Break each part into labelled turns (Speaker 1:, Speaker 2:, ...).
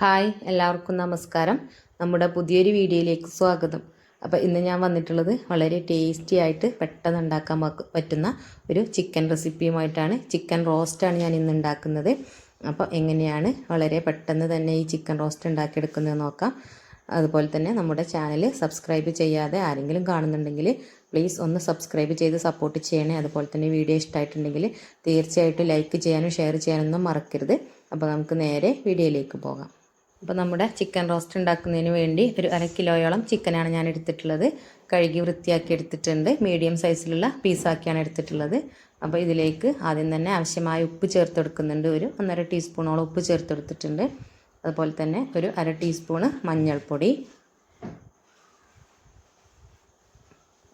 Speaker 1: Hi എല്ലാവർക്കും നമസ്കാരം. നമ്മുടെ പുതിയൊരു വീഡിയോയിലേക്ക് സ്വാഗതം. അപ്പോൾ ഇന്ന് ഞാൻ വന്നിട്ടുള്ളത് വളരെ ടേസ്റ്റി ആയിട്ട് പെട്ടെന്ന് ഉണ്ടാക്കാൻ പറ്റുന്ന ഒരു ചിക്കൻ റെസിപ്പിയുമായിട്ടാണ് ചിക്കൻ റോസ്റ്റാണ് ഞാൻ ഇന്ന് ഉണ്ടാക്കുന്നത്. അപ്പോൾ എങ്ങനെയാണ് വളരെ പെട്ടെന്ന് തന്നെ ഈ ചിക്കൻ റോസ്റ്റ് ഉണ്ടാക്കിയെടുക്കുന്നത് നോക്കാം. അതുപോലെ തന്നെ നമ്മുടെ ചാനൽ സബ്സ്ക്രൈബ് ചെയ്യാതെ ആരെങ്കിലും കാണുന്നുണ്ടെങ്കിൽ പ്ലീസ് ഒന്ന് സബ്സ്ക്രൈബ് ചെയ്ത് സപ്പോർട്ട് ചെയ്യണേ. അതുപോലെ തന്നെ വീഡിയോ ഇഷ്ടമായിട്ടുണ്ടെങ്കിൽ തീർച്ചയായിട്ടും ലൈക്ക് ചെയ്യാനും ഷെയർ ചെയ്യാനൊന്നും മറക്കരുത്. അപ്പോൾ നമുക്ക് നേരെ വീഡിയോയിലേക്ക് പോകാം. അപ്പോൾ നമ്മുടെ ചിക്കൻ റോസ്റ്റ് ഉണ്ടാക്കുന്നതിന് വേണ്ടി ഒരു അര കിലോയോളം ചിക്കനാണ് ഞാൻ എടുത്തിട്ടുള്ളത്. കഴുകി വൃത്തിയാക്കി എടുത്തിട്ടുണ്ട്. മീഡിയം സൈസിലുള്ള പീസാക്കിയാണ് എടുത്തിട്ടുള്ളത്. അപ്പോൾ ഇതിലേക്ക് ആദ്യം തന്നെ ആവശ്യമായ ഉപ്പ് ചേർത്തെടുക്കുന്നുണ്ട് ഒരു ഒന്നര ടീസ്പൂണോളം ഉപ്പ് ചേർത്തെടുത്തിട്ടുണ്ട് അതുപോലെ തന്നെ ഒരു അര ടീസ്പൂണ് മഞ്ഞൾപ്പൊടി.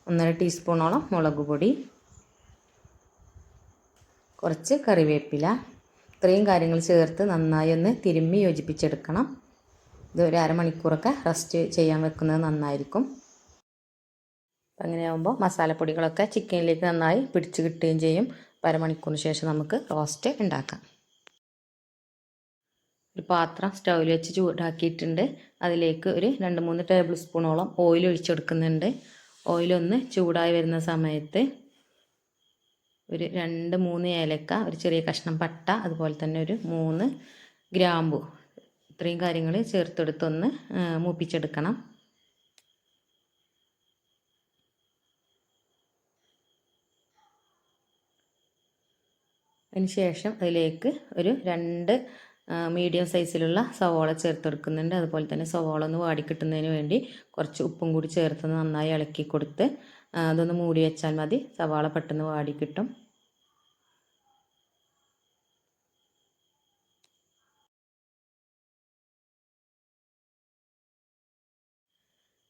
Speaker 1: ഒന്നര ടീസ്പൂണോളം മുളക് കുറച്ച് കറിവേപ്പില. ഇത്രയും കാര്യങ്ങൾ ചേർത്ത് നന്നായി ഒന്ന് തിരുമ്മി യോജിപ്പിച്ചെടുക്കണം. ഇത് ഒരു അരമണിക്കൂറൊക്കെ റെസ്റ്റ് ചെയ്യാൻ വെക്കുന്നത് നന്നായിരിക്കും. അങ്ങനെയാകുമ്പോൾ മസാലപ്പൊടികളൊക്കെ ചിക്കനിലേക്ക് നന്നായി പിടിച്ച് കിട്ടുകയും ചെയ്യും. അരമണിക്കൂറിന് ശേഷം നമുക്ക് റോസ്റ്റ് ഉണ്ടാക്കാം. ഒരു പാത്രം സ്റ്റൗവിൽ വെച്ച് ചൂടാക്കിയിട്ടുണ്ട്. അതിലേക്ക് ഒരു രണ്ട് മൂന്ന് ടേബിൾ സ്പൂണോളം ഓയിൽ ഒഴിച്ചെടുക്കുന്നുണ്ട്. ഓയിലൊന്ന് ചൂടായി വരുന്ന സമയത്ത് ഒരു രണ്ട് മൂന്ന് ഏലക്ക ഒരു ചെറിയ കഷ്ണം പട്ട അതുപോലെ തന്നെ ഒരു മൂന്ന് ഗ്രാമ്പു. ഇത്രയും കാര്യങ്ങൾ ചേർത്തെടുത്തൊന്ന് മൂപ്പിച്ചെടുക്കണം. അതിന് ശേഷം അതിലേക്ക് ഒരു രണ്ട് മീഡിയം സൈസിലുള്ള സവോള ചേർത്തെടുക്കുന്നുണ്ട്. അതുപോലെ തന്നെ സവോള ഒന്ന് വാടിക്കിട്ടുന്നതിന് വേണ്ടി കുറച്ച് ഉപ്പും കൂടി ചേർത്ത് നന്നായി ഇളക്കി കൊടുത്ത് അതൊന്ന് മൂടി വെച്ചാൽ മതി. സവാള പെട്ടെന്ന് വാടിക്കിട്ടും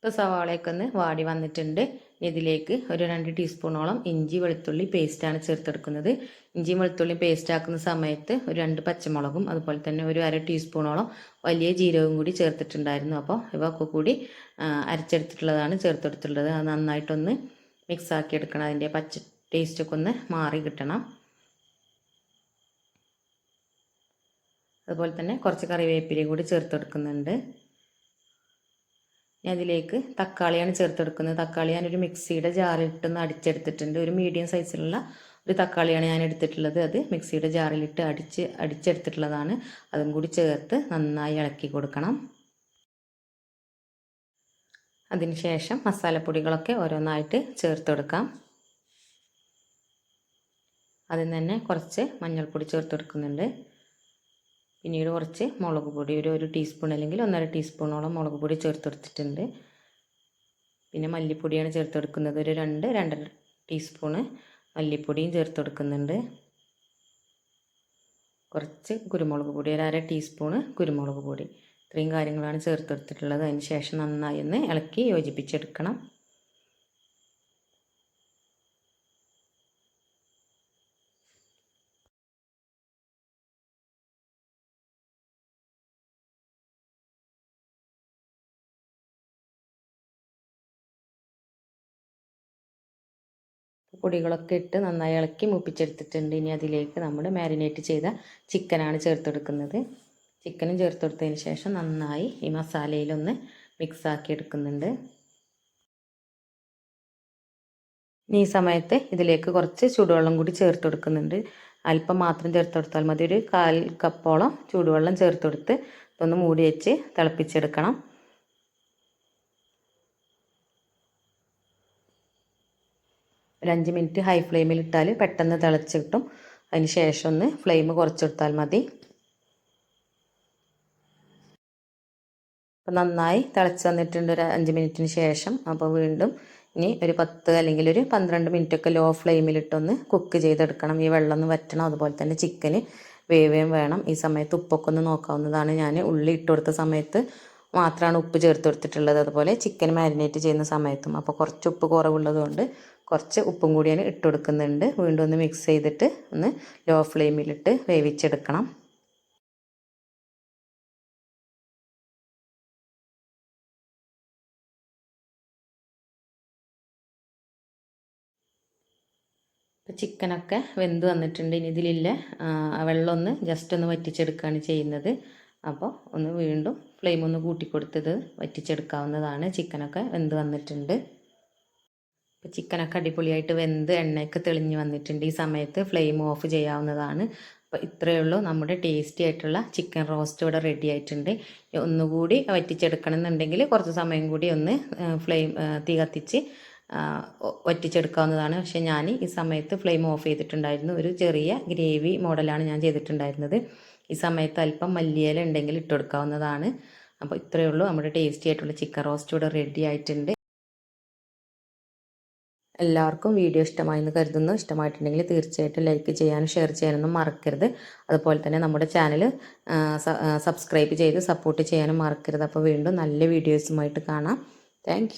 Speaker 1: ഇപ്പോൾ സവാളയൊക്കെ ഒന്ന് വാടി വന്നിട്ടുണ്ട്. ഇതിലേക്ക് ഒരു രണ്ട് ടീസ്പൂണോളം ഇഞ്ചി വെളുത്തുള്ളി പേസ്റ്റാണ് ചേർത്തെടുക്കുന്നത്. ഇഞ്ചി വെളുത്തുള്ളി പേസ്റ്റ് ആക്കുന്ന സമയത്ത് ഒരു രണ്ട് പച്ചമുളകും അതുപോലെ തന്നെ ഒരു അര ടീസ്പൂണോളം വലിയ ജീരകവും കൂടി ചേർത്തിട്ടുണ്ടായിരുന്നു. അപ്പോൾ ഇവയൊക്കെ കൂടി അരച്ചെടുത്തിട്ടുള്ളതാണ് ചേർത്തെടുത്തിട്ടുള്ളത്. അത് നന്നായിട്ടൊന്ന് മിക്സ് ആക്കി എടുക്കണം. അതിന്റെ പച്ച ടേസ്റ്റൊക്കെ ഒന്ന് മാറി കിട്ടണം. അതുപോലെ തന്നെ കുറച്ച് കറിവേപ്പിലയും കൂടി ചേർത്തെടുക്കുന്നുണ്ട്. ഞാൻ അതിലേക്ക് തക്കാളിയാണ് ചേർത്തെടുക്കുന്നത്. തക്കാളി ഞാനൊരു മിക്സിയുടെ ജാറിലിട്ടൊന്ന് അടിച്ചെടുത്തിട്ടുണ്ട്. ഒരു മീഡിയം സൈസിലുള്ള ഒരു തക്കാളിയാണ് ഞാൻ എടുത്തിട്ടുള്ളത്. അത് മിക്സിയുടെ ജാറിലിട്ട് അടിച്ച് അടിച്ചെടുത്തിട്ടുള്ളതാണ്. അതും കൂടി ചേർത്ത് നന്നായി ഇളക്കി കൊടുക്കണം. അതിനുശേഷം മസാലപ്പൊടികളൊക്കെ ഓരോന്നായിട്ട് ചേർത്ത് കൊടുക്കാം അതിൽ തന്നെ കുറച്ച് മഞ്ഞൾപ്പൊടി ചേർത്തെടുക്കുന്നുണ്ട്. പിന്നീട് കുറച്ച് മുളക് പൊടി ഒരു ഒരു ടീസ്പൂൺ അല്ലെങ്കിൽ ഒന്നര ടീസ്പൂണോളം മുളക് പൊടി ചേർത്തെടുത്തിട്ടുണ്ട്. പിന്നെ മല്ലിപ്പൊടിയാണ് ചേർത്തെടുക്കുന്നത്. ഒരു രണ്ട് രണ്ടര ടീസ്പൂണ് മല്ലിപ്പൊടിയും ചേർത്തെടുക്കുന്നുണ്ട്. കുറച്ച് കുരുമുളക് പൊടി ഒരു അര ടീസ്പൂണ് കുരുമുളക് പൊടി. ഇത്രയും കാര്യങ്ങളാണ് ചേർത്തെടുത്തിട്ടുള്ളത്. അതിന് ശേഷം നന്നായി ഒന്ന് ഇളക്കി യോജിപ്പിച്ചെടുക്കണം. പൊടികളൊക്കെ ഇട്ട് നന്നായി ഇളക്കി മുപ്പിച്ചെടുത്തിട്ടുണ്ട്. ഇനി അതിലേക്ക് നമ്മൾ മാരിനേറ്റ് ചെയ്ത ചിക്കനാണ് ചേർത്തെടുക്കുന്നത്. ചിക്കനും ചേർത്തെടുത്തതിന് ശേഷം നന്നായി ഈ മസാലയിലൊന്ന് മിക്സ് ആക്കി എടുക്കുന്നുണ്ട്. ഇനി ഈ സമയത്ത് ഇതിലേക്ക് കുറച്ച് ചൂടുവെള്ളം കൂടി ചേർത്ത് കൊടുക്കുന്നുണ്ട് അല്പം മാത്രം ചേർത്ത് കൊടുത്താൽ മതി. ഒരു കാൽ കപ്പോളം ചൂടുവെള്ളം ചേർത്ത് കൊടുത്ത് ഇതൊന്ന് മൂടി വെച്ച് തിളപ്പിച്ചെടുക്കണം. ഒരു അഞ്ച് മിനിറ്റ് ഹൈ ഫ്ലെയിമിൽ ഇട്ടാൽ പെട്ടെന്ന് തിളച്ച് കിട്ടും. അതിന് ശേഷം ഒന്ന് ഫ്ലെയിം കുറച്ചെടുത്താൽ മതി. അപ്പോൾ നന്നായി തിളച്ച് വന്നിട്ടുണ്ട് ഒരു അഞ്ച് മിനിറ്റിന് ശേഷം. അപ്പോൾ വീണ്ടും ഇനി ഒരു പത്ത് അല്ലെങ്കിൽ ഒരു പന്ത്രണ്ട് മിനിറ്റൊക്കെ ലോ ഫ്ലെയിമിലിട്ടൊന്ന് കുക്ക് ചെയ്തെടുക്കണം. ഈ വെള്ളം ഒന്ന് വറ്റണം. അതുപോലെ തന്നെ ചിക്കന് വേവേം വേണം. ഈ സമയത്ത് ഉപ്പൊക്കെ ഒന്ന് നോക്കാവുന്നതാണ്. ഞാൻ ഉള്ളി ഇട്ട് കൊടുത്ത സമയത്ത് മാത്രമാണ് ഉപ്പ് ചേർത്ത് കൊടുത്തിട്ടുള്ളത്. അതുപോലെ ചിക്കൻ മാരിനേറ്റ് ചെയ്യുന്ന സമയത്തും. അപ്പോൾ കുറച്ച് ഉപ്പ് കുറവുള്ളത് കൊണ്ട് കുറച്ച് ഉപ്പും കൂടിയാണ് ഇട്ട് കൊടുക്കുന്നുണ്ട്. വീണ്ടും ഒന്ന് മിക്സ് ചെയ്തിട്ട് ഒന്ന് ലോ ഫ്ലെയിമിലിട്ട് വേവിച്ചെടുക്കണം. ഇപ്പോൾ ചിക്കനൊക്കെ വെന്ത് വന്നിട്ടുണ്ട്. ഇനി ഇതിലില്ല. വെള്ളം ഒന്ന് ജസ്റ്റ് ഒന്ന് വറ്റിച്ചെടുക്കുകയാണ് ചെയ്യുന്നത്. അപ്പോൾ ഒന്ന് വീണ്ടും ഫ്ലെയിം ഒന്ന് കൂട്ടിക്കൊടുത്തത് വറ്റിച്ചെടുക്കാവുന്നതാണ്. ചിക്കനൊക്കെ വെന്ത് വന്നിട്ടുണ്ട്. ഇപ്പോൾ ചിക്കനൊക്കെ അടിപൊളിയായിട്ട് വെന്ത് എണ്ണയൊക്കെ തെളിഞ്ഞ് വന്നിട്ടുണ്ട് ഈ സമയത്ത് ഫ്ലെയിം ഓഫ് ചെയ്യാവുന്നതാണ്. അപ്പോൾ ഇത്രയേ ഉള്ളൂ. നമ്മുടെ ടേസ്റ്റി ആയിട്ടുള്ള ചിക്കൻ റോസ്റ്റ് ഇവിടെ റെഡി ആയിട്ടുണ്ട്. ഒന്നുകൂടി വറ്റിച്ചെടുക്കണം എന്നുണ്ടെങ്കിൽ കുറച്ച് സമയം കൂടി ഒന്ന് ഫ്ലെയിം തീ കത്തിച്ച് വറ്റിച്ചെടുക്കാവുന്നതാണ്. പക്ഷേ ഞാൻ ഈ സമയത്ത് ഫ്ലെയിം ഓഫ് ചെയ്തിട്ടുണ്ടായിരുന്നു. ഒരു ചെറിയ ഗ്രേവി മോഡലാണ് ഞാൻ ചെയ്തിട്ടുണ്ടായിരുന്നത്. ഈ സമയത്ത് അല്പം മല്ലിയില ഉണ്ടെങ്കിൽ ഇട്ടെടുക്കാവുന്നതാണ് അപ്പോൾ ഇത്രയേ ഉള്ളൂ. നമ്മുടെ ടേസ്റ്റി ആയിട്ടുള്ള ചിക്കൻ റോസ്റ്റ് ഇവിടെ റെഡി ആയിട്ടുണ്ട്. എല്ലാവർക്കും വീഡിയോ ഇഷ്ടമായി എന്ന് കരുതുന്നു. ഇഷ്ടമായിട്ടുണ്ടെങ്കിൽ തീർച്ചയായിട്ടും ലൈക്ക് ചെയ്യാനും ഷെയർ ചെയ്യാനൊന്നും മറക്കരുത്. അതുപോലെ തന്നെ നമ്മുടെ ചാനൽ സബ്സ്ക്രൈബ് ചെയ്ത് സപ്പോർട്ട് ചെയ്യാനും മറക്കരുത്. അപ്പോൾ വീണ്ടും നല്ല വീഡിയോസുമായിട്ട് കാണാം. താങ്ക്